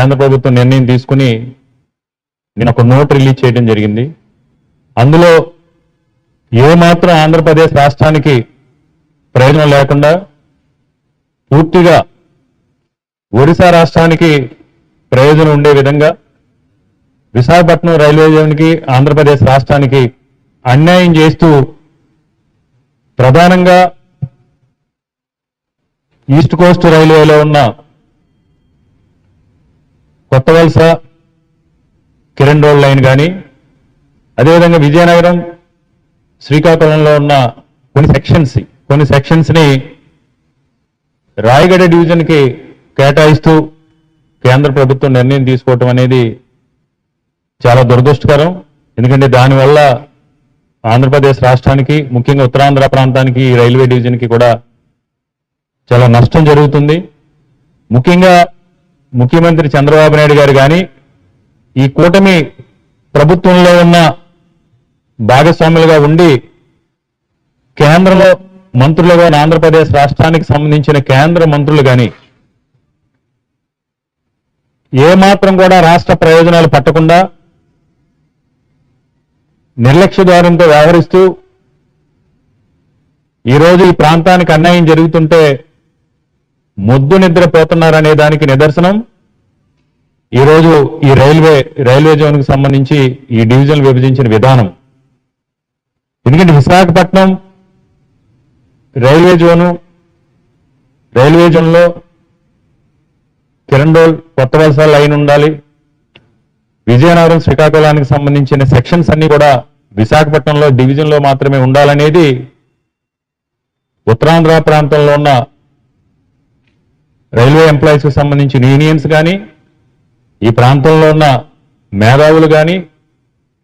కేంద్ర ప్రభుత్వం నిర్ణయం తీసుకుని నేను ఒక నోట్ రిలీజ్ చేయడం జరిగింది. అందులో ఏమాత్రం ఆంధ్రప్రదేశ్ రాష్ట్రానికి ప్రయోజనం లేకుండా పూర్తిగా ఒడిశా రాష్ట్రానికి ప్రయోజనం ఉండే విధంగా విశాఖపట్నం రైల్వే జోన్కి ఆంధ్రప్రదేశ్ రాష్ట్రానికి అన్యాయం చేస్తూ ప్రధానంగా ఈస్ట్ కోస్ట్ రైల్వేలో ఉన్న కొత్త వలస కిరణ్ రోడ్ లైన్ కానీ అదేవిధంగా విజయనగరం శ్రీకాకుళంలో ఉన్న కొన్ని సెక్షన్స్ కొన్ని సెక్షన్స్ని రాయగడ డివిజన్కి కేటాయిస్తూ కేంద్ర ప్రభుత్వం నిర్ణయం తీసుకోవటం అనేది చాలా దురదృష్టకరం. ఎందుకంటే దానివల్ల ఆంధ్రప్రదేశ్ రాష్ట్రానికి ముఖ్యంగా ఉత్తరాంధ్ర ప్రాంతానికి రైల్వే డివిజన్కి కూడా చాలా నష్టం జరుగుతుంది. ముఖ్యంగా ముఖ్యమంత్రి చంద్రబాబు నాయుడు గారు కానీ ఈ కూటమి ప్రభుత్వంలో ఉన్న భాగస్వాములుగా ఉండి కేంద్రంలో మంత్రులుగా ఉన్న ఆంధ్రప్రదేశ్ రాష్ట్రానికి సంబంధించిన కేంద్ర మంత్రులు కానీ ఏమాత్రం కూడా రాష్ట్ర ప్రయోజనాలు పట్టకుండా నిర్లక్ష్య ద్వారంతో వ్యవహరిస్తూ ఈరోజు ఈ ప్రాంతానికి అన్యాయం జరుగుతుంటే మొద్దు నిద్రపోతున్నారనే దానికి నిదర్శనం. ఈరోజు ఈ రైల్వే రైల్వే జోన్కి సంబంధించి ఈ డివిజన్ విభజించిన విధానం. ఎందుకంటే విశాఖపట్నం రైల్వే జోను రైల్వే జోన్లో కిరండోల్ కొత్త వలస లైన్ ఉండాలి. విజయనగరం శ్రీకాకుళానికి సంబంధించిన సెక్షన్స్ అన్ని కూడా విశాఖపట్నంలో డివిజన్లో మాత్రమే ఉండాలనేది ఉత్తరాంధ్ర ప్రాంతంలో ఉన్న రైల్వే ఎంప్లాయీస్కి సంబంధించిన యూనియన్స్ కానీ ఈ ప్రాంతంలో ఉన్న మేధావులు కానీ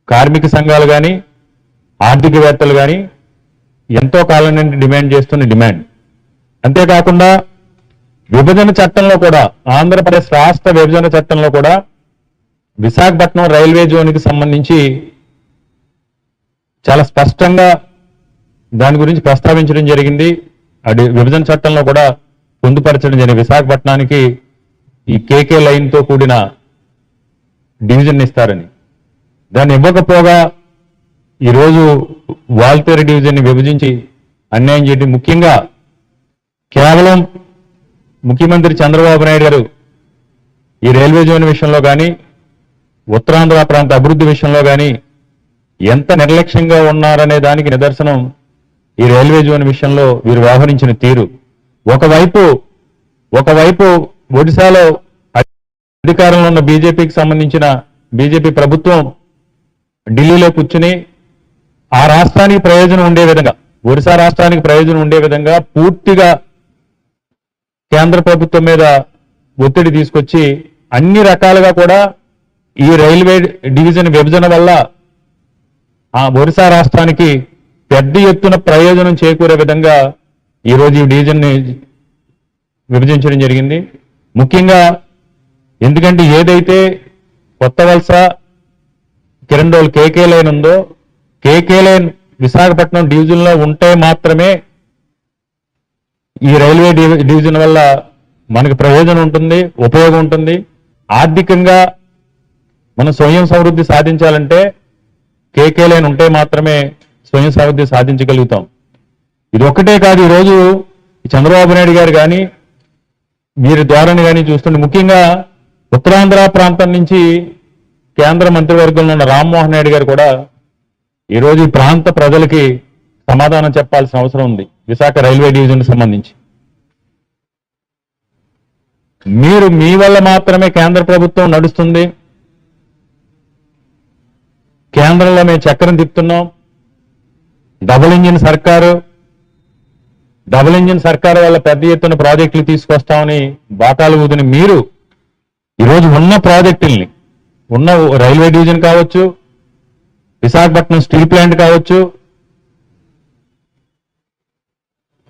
కార్మిక సంఘాలు కానీ ఆర్థికవేత్తలు కానీ ఎంతో కాలం నుండి డిమాండ్ చేస్తున్న డిమాండ్. అంతేకాకుండా విభజన చట్టంలో కూడా ఆంధ్రప్రదేశ్ రాష్ట్ర విభజన చట్టంలో కూడా విశాఖపట్నం రైల్వే జోన్కి సంబంధించి చాలా స్పష్టంగా దాని గురించి ప్రస్తావించడం జరిగింది. అది విభజన చట్టంలో కూడా పొందుపరచడం జరిగింది. విశాఖపట్నానికి ఈ కేకే లైన్తో కూడిన డివిజన్ ఇస్తారని. దాన్ని ఇవ్వకపోగా ఈరోజు వాల్తేరు డివిజన్ని విభజించి అన్యాయం చేయడం ముఖ్యంగా కేవలం ముఖ్యమంత్రి చంద్రబాబు నాయుడు గారు ఈ రైల్వే జోన్ విషయంలో కానీ ఉత్తరాంధ్ర ప్రాంత అభివృద్ధి విషయంలో కానీ ఎంత నిర్లక్ష్యంగా ఉన్నారనే దానికి నిదర్శనం ఈ రైల్వే జోన్ విషయంలో వీరు వ్యవహరించిన తీరు. ఒకవైపు ఒకవైపు ఒడిశాలో అధికారంలో ఉన్న బీజేపీకి సంబంధించిన బీజేపీ ప్రభుత్వం ఢిల్లీలో కూర్చుని ఆ రాష్ట్రానికి ప్రయోజనం ఉండే విధంగా ఒడిశా రాష్ట్రానికి ప్రయోజనం ఉండే విధంగా పూర్తిగా కేంద్ర ప్రభుత్వం మీద ఒత్తిడి తీసుకొచ్చి అన్ని రకాలుగా కూడా ఈ రైల్వే డివిజన్ విభజన వల్ల ఆ ఒరిస్సా రాష్ట్రానికి పెద్ద ఎత్తున ప్రయోజనం చేకూరే విధంగా ఈరోజు ఈ డివిజన్ని విభజించడం జరిగింది. ముఖ్యంగా ఎందుకంటే ఏదైతే కొత్త వలస కిరండోల్ కేకే లైన్ ఉందో కేకే లైన్ విశాఖపట్నం డివిజన్లో ఉంటే మాత్రమే ఈ రైల్వే డివిజన్ వల్ల మనకి ప్రయోజనం ఉంటుంది ఉపయోగం ఉంటుంది. ఆర్థికంగా మనం స్వయం సమృద్ధి సాధించాలంటే కేకే లైన్ ఉంటే మాత్రమే స్వయం సమృద్ధి సాధించగలుగుతాం. ఇది ఒక్కటే కాదు ఈరోజు చంద్రబాబు నాయుడు గారు కానీ మీరు ధోరణి కానీ చూస్తుంటే ముఖ్యంగా ఉత్తరాంధ్ర ప్రాంతం నుంచి కేంద్ర మంత్రివర్గంలో ఉన్న రామ్మోహన్ నాయుడు గారు కూడా ఈరోజు ఈ ప్రాంత ప్రజలకి సమాధానం చెప్పాల్సిన అవసరం ఉంది విశాఖ రైల్వే డివిజన్కి సంబంధించి. మీరు మీ వల్ల మాత్రమే కేంద్ర ప్రభుత్వం నడుస్తుంది. కేంద్రంలో మేము చక్రం తిప్పుతున్నాం. డబుల్ ఇంజిన్ సర్కారు డబుల్ ఇంజిన్ సర్కార్ వల్ల పెద్ద ఎత్తున ప్రాజెక్టులు తీసుకొస్తామని బాకాలు ఊదిని మీరు ఈరోజు ఉన్న ప్రాజెక్టుల్ని ఉన్న రైల్వే డివిజన్ కావచ్చు విశాఖపట్నం స్టీల్ ప్లాంట్ కావచ్చు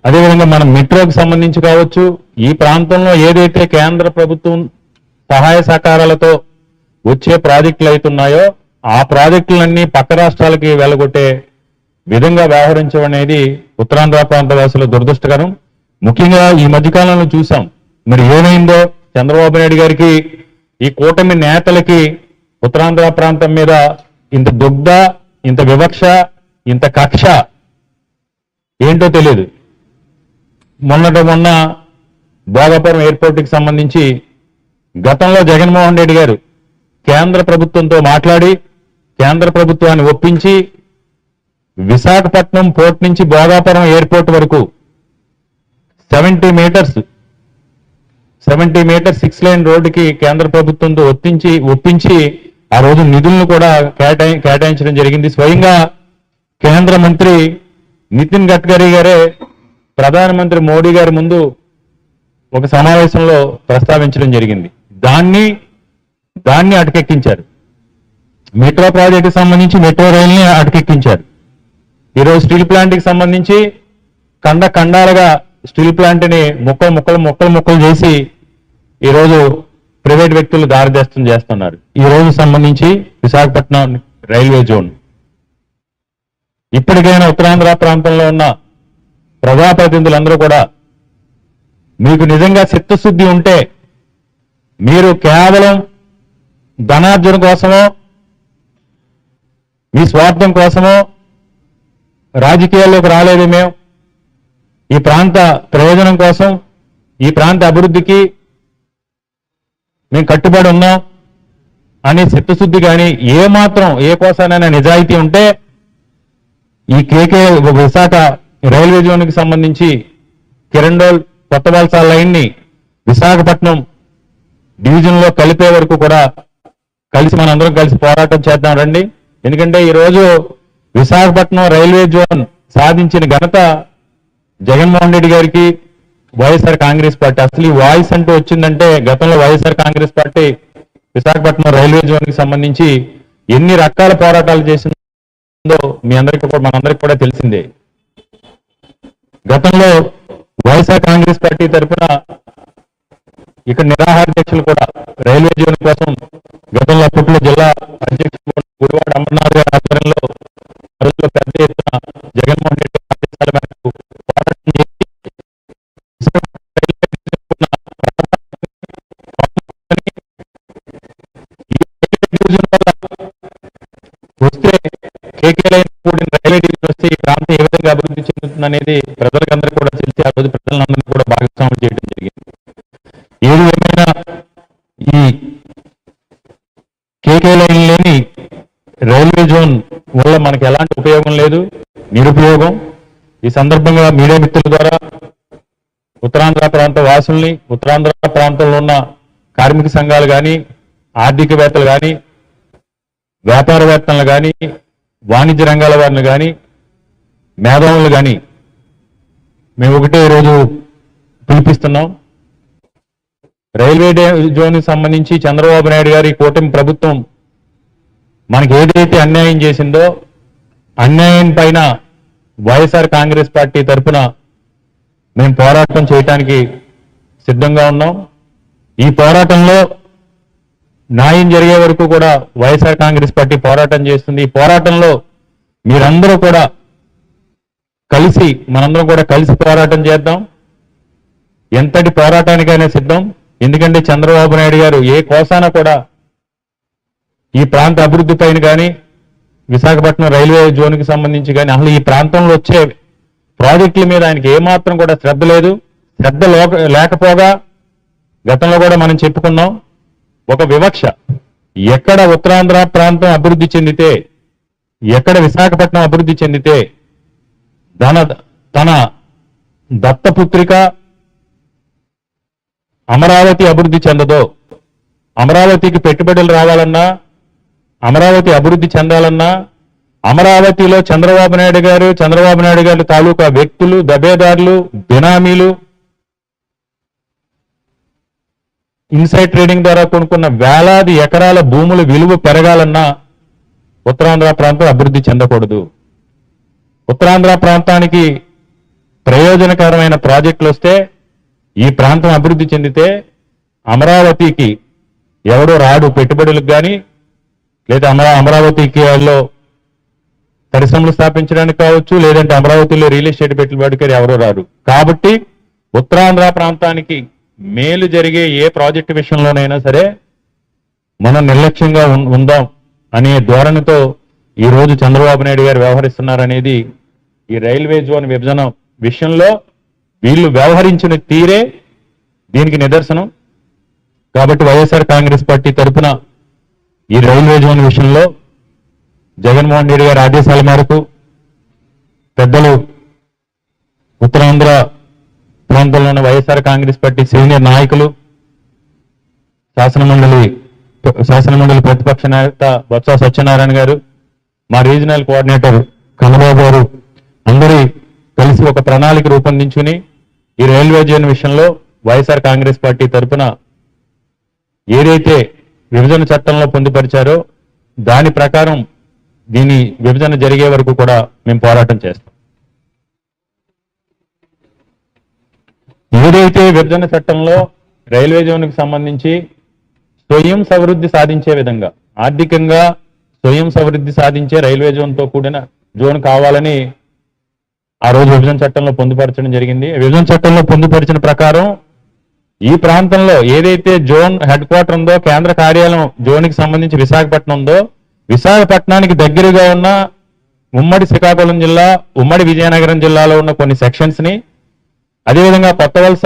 అదేవిధంగా మన మెట్రోకి సంబంధించి కావచ్చు ఈ ప్రాంతంలో ఏదైతే కేంద్ర ప్రభుత్వం సహాయ సహకారాలతో వచ్చే ప్రాజెక్టులు అవుతున్నాయో ఆ ప్రాజెక్టులన్నీ పక్క రాష్ట్రాలకి వెళ్ళగొట్టే విధంగా వ్యవహరించడం అనేది ఉత్తరాంధ్ర ప్రాంత వాసుల దురదృష్టకరం. ముఖ్యంగా ఈ మధ్యకాలంలో చూసాం. మరి ఏమైందో? చంద్రబాబు నాయుడు గారికి ఈ కూటమి నేతలకి ఉత్తరాంధ్ర ప్రాంతం మీద ఇంత దుగ్ధ ఇంత వివక్ష ఇంత కక్ష ఏంటో తెలియదు. మొన్నట మొన్న భోగాపురం ఎయిర్పోర్ట్కి సంబంధించి గతంలో జగన్మోహన్ రెడ్డి గారు కేంద్ర ప్రభుత్వంతో మాట్లాడి కేంద్ర ప్రభుత్వాన్ని ఒప్పించి విశాఖపట్నం పోర్ట్ నుంచి భోగాపురం ఎయిర్పోర్ట్ వరకు seventy metres seventy metres six line రోడ్డుకి కేంద్ర ప్రభుత్వంతో ఒప్పించి ఒప్పించి ఆ రోజు నిధులను కూడా కేటాయి కేటాయించడం జరిగింది. స్వయంగా కేంద్ర మంత్రి నితిన్ గడ్కరీ గారే ప్రధానమంత్రి మోడీ గారి ముందు ఒక సమావేశంలో ప్రస్తావించడం జరిగింది. దాన్ని దాన్ని అటకెక్కించారు. మెట్రో ప్రాజెక్టుకి సంబంధించి మెట్రో రైల్ని అటకెక్కించారు. ఈరోజు స్టీల్ ప్లాంట్కి సంబంధించి కండ కండాలుగా స్టీల్ ప్లాంట్ని ముక్కలు ముక్కలు ముక్కలు ముక్కలు చేసి ఈరోజు ప్రైవేట్ వ్యక్తులు దారిదస్తం చేస్తున్నారు. ఈ రోజు సంబంధించి విశాఖపట్నం రైల్వే జోన్. ఇప్పటికైనా ఉత్తరాంధ్ర ప్రాంతంలో ఉన్న ప్రజాప్రతినిధులందరూ కూడా మీకు నిజంగా చిత్తశుద్ధి ఉంటే మీరు కేవలం ధనార్జన కోసమో మీ స్వార్థం కోసమో రాజకీయాల్లోకి రాలేదు మేము. ఈ ప్రాంత ప్రయోజనం కోసం ఈ ప్రాంత అభివృద్ధికి మేము కట్టుబడి ఉన్నాం. అనే చిత్తశుద్ధి కానీ ఏ మాత్రం ఏ కోసానైనా నిజాయితీ ఉంటే ఈ కేకే విశాఖ రైల్వే జోన్కి సంబంధించి కిరండోల్ కొత్త వలస లైన్ని విశాఖపట్నం డివిజన్లో కలిపే వరకు కూడా కలిసి మనందరం కలిసి పోరాటం చేద్దాం రండి. ఎందుకంటే ఈ రోజు విశాఖపట్నం రైల్వే జోన్ సాధించిన ఘనత జగన్మోహన్ రెడ్డి గారికి వైఎస్ఆర్ కాంగ్రెస్ పార్టీ. అసలు ఈ వాయిస్ అంటూ వచ్చిందంటే గతంలో YSR Congress party Visakhapatnam railway జోన్కి సంబంధించి ఎన్ని రకాల పోరాటాలు చేసిందో మీ అందరికీ కూడా మనందరికీ కూడా తెలిసిందే. గతంలో వైఎస్ఆర్ కాంగ్రెస్ పార్టీ తరఫున ఇక్కడ నిరాహార దీక్షలు కూడా రైల్వే జోన్ కోసం గతంలో అప్పట్లో జిల్లా అధ్యక్షుడు గుడివాడ అమర్నాథ్ గారి ఆధ్వర్యంలో ఆ పెద్ద ఎత్తున జగన్మోహన్ రెడ్డి ఆదేశాల మేరకు పోరాటం చేసి వస్తే కేకే లైన్ కూడిన రైల్వే డివిజన్ వస్తే ఈ ప్రాంతం ఏ విధంగా అభివృద్ధి చెందుతుంది అనేది ప్రజలకందరూ కూడా తెలిసి ఆ రోజు ప్రజలందరినీ కూడా భాగస్వామ్యం చేయడం జరిగింది ఏది ఏమైనా ఈ కేకే లైన్ లేని రైల్వే జోన్ వల్ల మనకి ఎలాంటి ఉపయోగం లేదు? నిరుపయోగం. ఈ సందర్భంగా మీడియా మిత్రుల ద్వారా ఉత్తరాంధ్ర ప్రాంత వాసుల్ని ఉత్తరాంధ్ర ప్రాంతంలో ఉన్న కార్మిక సంఘాలు కానీ ఆర్థికవేత్తలు కానీ వ్యాపారవేత్తలు కానీ వాణిజ్య రంగాల వారిని కానీ మేధావులు కానీ మేము ఒకటే ఈరోజు పిలిపిస్తున్నాం. రైల్వే డే- జోన్కి సంబంధించి చంద్రబాబు నాయుడు గారి కూటమి ప్రభుత్వం మనకి ఏదైతే అన్యాయం చేసిందో అన్యాయం పైన వైఎస్ఆర్ కాంగ్రెస్ పార్టీ తరఫున మేము పోరాటం చేయటానికి సిద్ధంగా ఉన్నాం. ఈ పోరాటంలో న్యాయం జరిగే వరకు కూడా వైఎస్ఆర్ కాంగ్రెస్ పార్టీ పోరాటం చేస్తుంది. ఈ పోరాటంలో మీరందరూ కూడా కలిసి మనందరం కూడా కలిసి పోరాటం చేద్దాం. ఎంతటి పోరాటానికైనా సిద్ధం. ఎందుకంటే చంద్రబాబు నాయుడు గారు ఏ కోసాన కూడా ఈ ప్రాంత అభివృద్ధి పైన కానీ విశాఖపట్నం రైల్వే జోన్కి సంబంధించి కానీ అసలు ఈ ప్రాంతంలో వచ్చే ప్రాజెక్టుల మీద ఆయనకి ఏమాత్రం కూడా శ్రద్ధ లేదు. శ్రద్ధ లేకపోగా గతంలో కూడా మనం చెప్పుకున్నాం ఒక వివక్ష. ఎక్కడ ఉత్తరాంధ్ర ప్రాంతం అభివృద్ధి చెందితే ఎక్కడ విశాఖపట్నం అభివృద్ధి చెందితే తన తన దత్తపుత్రిక అమరావతి అభివృద్ధి చెందదో అమరావతికి పెట్టుబడులు రావాలన్నా అమరావతి అభివృద్ధి చెందాలన్నా అమరావతిలో చంద్రబాబు నాయుడు గారు చంద్రబాబు నాయుడు గారి తాలూకా వ్యక్తులు దబేదారులు బినామీలు ఇన్సైడ్ ట్రేడింగ్ ద్వారా కొనుక్కున్న వేలాది ఎకరాల భూముల విలువ పెరగాలన్నా ఉత్తరాంధ్ర ప్రాంతం అభివృద్ధి చెందకూడదు. ఉత్తరాంధ్ర ప్రాంతానికి ప్రయోజనకరమైన ప్రాజెక్టులు వస్తే ఈ ప్రాంతం అభివృద్ధి చెందితే అమరావతికి ఎవడో రాడు పెట్టుబడులకు కానీ లేదా అమరా అమరావతి కేఆర్లో పరిశ్రమలు స్థాపించడానికి కావచ్చు లేదంటే అమరావతిలో రియల్ ఎస్టేట్ పెట్టుబడికి ఎవరో రారు. కాబట్టి ఉత్తరాంధ్ర ప్రాంతానికి మేలు జరిగే ఏ ప్రాజెక్టు విషయంలోనైనా సరే మనం నిర్లక్ష్యంగా ఉం- ఉందాం అనే ధోరణితో ఈరోజు చంద్రబాబు నాయుడు గారు వ్యవహరిస్తున్నారనేది ఈ రైల్వే జోన్ విభజన విషయంలో వీళ్ళు వ్యవహరించిన తీరే దీనికి నిదర్శనం. కాబట్టి వైఎస్ఆర్ కాంగ్రెస్ పార్టీ తరఫున ఈ రైల్వే జోన్ విషయంలో జగన్మోహన్ రెడ్డి గారి ఆదేశాల మేరకు పెద్దలు ఉత్తరాంధ్ర ప్రాంతంలోని వైఎస్ఆర్ కాంగ్రెస్ పార్టీ సీనియర్ నాయకులు శాసనమండలి శాసనమండలి ప్రతిపక్ష నేత బొత్స సత్యనారాయణ గారు మా రీజనల్ కోఆర్డినేటర్ కన్నబాబు గారు అందరి కలిసి ఒక ప్రణాళిక రూపొందించుకుని ఈ రైల్వే జోన్ విషయంలో వైఎస్ఆర్ కాంగ్రెస్ పార్టీ తరఫున ఏదైతే విభజన చట్టంలో పొందుపరిచారో దాని ప్రకారం దీని విభజన జరిగే వరకు కూడా మేము పోరాటం చేస్తాం. ఏదైతే విభజన చట్టంలో రైల్వే జోన్కి సంబంధించి స్వయం సమృద్ధి సాధించే విధంగా ఆర్థికంగా స్వయం సమృద్ధి సాధించే రైల్వే జోన్తో కూడిన జోన్ కావాలని ఆ రోజు విభజన చట్టంలో పొందుపరచడం జరిగింది. విభజన చట్టంలో పొందుపరిచిన ప్రకారం ఈ ప్రాంతంలో ఏదైతే జోన్ హెడ్ క్వార్టర్ ఉందో కేంద్ర కార్యాలయం జోన్కి సంబంధించి విశాఖపట్నం ఉందో విశాఖపట్నానికి దగ్గరగా ఉన్న ఉమ్మడి శ్రీకాకుళం జిల్లా ఉమ్మడి విజయనగరం జిల్లాలో ఉన్న కొన్ని సెక్షన్స్ని అదేవిధంగా కొత్త వలస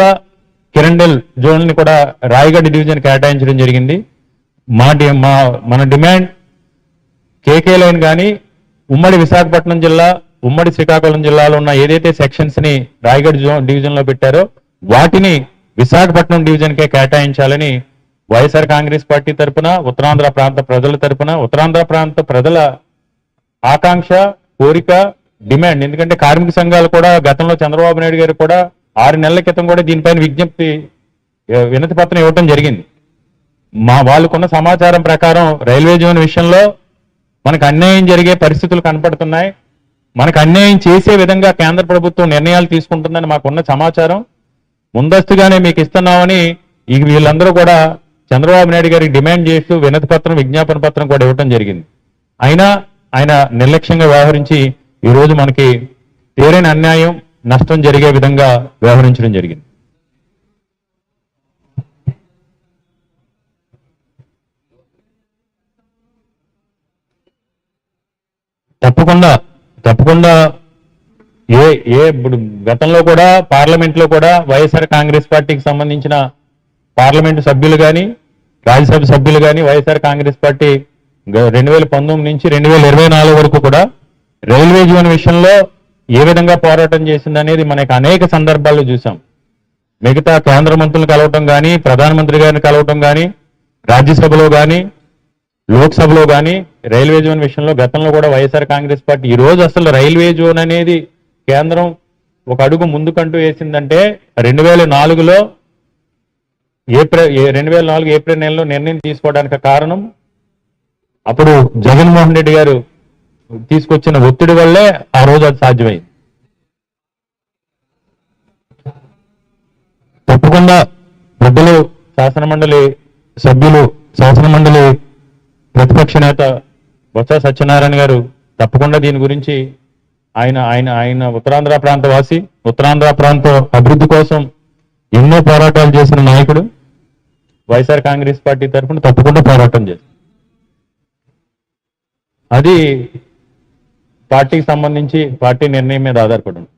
కిరండల్ జోన్ని కూడా రాయగఢ్ డివిజన్ కేటాయించడం జరిగింది. మా డి- మా మన డిమాండ్ కేకే లైన్ కానీ ఉమ్మడి విశాఖపట్నం జిల్లా ఉమ్మడి శ్రీకాకుళం జిల్లాలో ఉన్న ఏదైతే సెక్షన్స్ని రాయగఢ్ జోన్ డివిజన్లో పెట్టారో వాటిని విశాఖపట్నం డివిజన్కే కేటాయించాలని వైఎస్ఆర్ కాంగ్రెస్ పార్టీ తరపున ఉత్తరాంధ్ర ప్రాంత ప్రజల తరపున ఉత్తరాంధ్ర ప్రాంత ప్రజల ఆకాంక్ష కోరిక డిమాండ్. ఎందుకంటే కార్మిక సంఘాలు కూడా గతంలో చంద్రబాబు నాయుడు గారు కూడా ఆరు నెలల క్రితం కూడా దీనిపైన విజ్ఞప్తి వినతి పత్రం ఇవ్వటం జరిగింది. మా వాళ్ళకున్న సమాచారం ప్రకారం రైల్వే జోన్ విషయంలో మనకు అన్యాయం జరిగే పరిస్థితులు కనపడుతున్నాయి. మనకు అన్యాయం చేసే విధంగా కేంద్ర ప్రభుత్వం నిర్ణయాలు తీసుకుంటుందని మాకున్న సమాచారం. ముందస్తుగానే మీకు ఇస్తున్నామని ఈ వీళ్ళందరూ కూడా చంద్రబాబు నాయుడు గారికి డిమాండ్ చేస్తూ వినతి పత్రం విజ్ఞాపన పత్రం కూడా ఇవ్వటం జరిగింది. అయినా ఆయన నిర్లక్ష్యంగా వ్యవహరించి ఈరోజు మనకి తీరైన అన్యాయం నష్టం జరిగే విధంగా వ్యవహరించడం జరిగింది. తప్పకుండా తప్పకుండా ఏ ఏ ఇప్పుడు గతంలో కూడా పార్లమెంట్లో కూడా వైఎస్ఆర్ కాంగ్రెస్ పార్టీకి సంబంధించిన పార్లమెంటు సభ్యులు కానీ రాజ్యసభ సభ్యులు కానీ వైఎస్ఆర్ కాంగ్రెస్ పార్టీ రెండు వేల పంతొమ్మిది నుంచి రెండు వేల ఇరవై నాలుగు వరకు కూడా రైల్వే జోన్ విషయంలో ఏ విధంగా పోరాటం చేసింది అనేది మనకు అనేక సందర్భాల్లో చూసాం. మిగతా కేంద్ర మంత్రులు కలవటం కానీ ప్రధానమంత్రి గారిని కలవటం కానీ రాజ్యసభలో కానీ లోక్సభలో కానీ రైల్వే జోన్ విషయంలో గతంలో కూడా వైఎస్ఆర్ కాంగ్రెస్ పార్టీ ఈ రోజు అసలు రైల్వే జోన్ అనేది కేంద్రం ఒక అడుగు ముందుకంటూ వేసిందంటే రెండు వేల నాలుగులో ఏప్రిల్ రెండు వేల నాలుగు ఏప్రిల్ నెలలో నిర్ణయం తీసుకోవడానికి కారణం అప్పుడు జగన్మోహన్ రెడ్డి గారు తీసుకొచ్చిన ఒత్తిడి వల్లే ఆ రోజు అది సాధ్యమైంది. తప్పకుండా పెద్దలు శాసనమండలి సభ్యులు శాసనమండలి ప్రతిపక్ష నేత బొత్స సత్యనారాయణ గారు తప్పకుండా దీని గురించి ఆయన ఆయన ఆయన ఉత్తరాంధ్ర ప్రాంత వాసి ఉత్తరాంధ్ర ప్రాంత అభివృద్ధి కోసం ఎన్నో పోరాటాలు చేసిన నాయకుడు వైఎస్ఆర్ కాంగ్రెస్ పార్టీ తరఫున తప్పకుండా పోరాటం చేశారు అది పార్టీకి సంబంధించి పార్టీ నిర్ణయం మీద ఆధారపడి ఉంటుంది.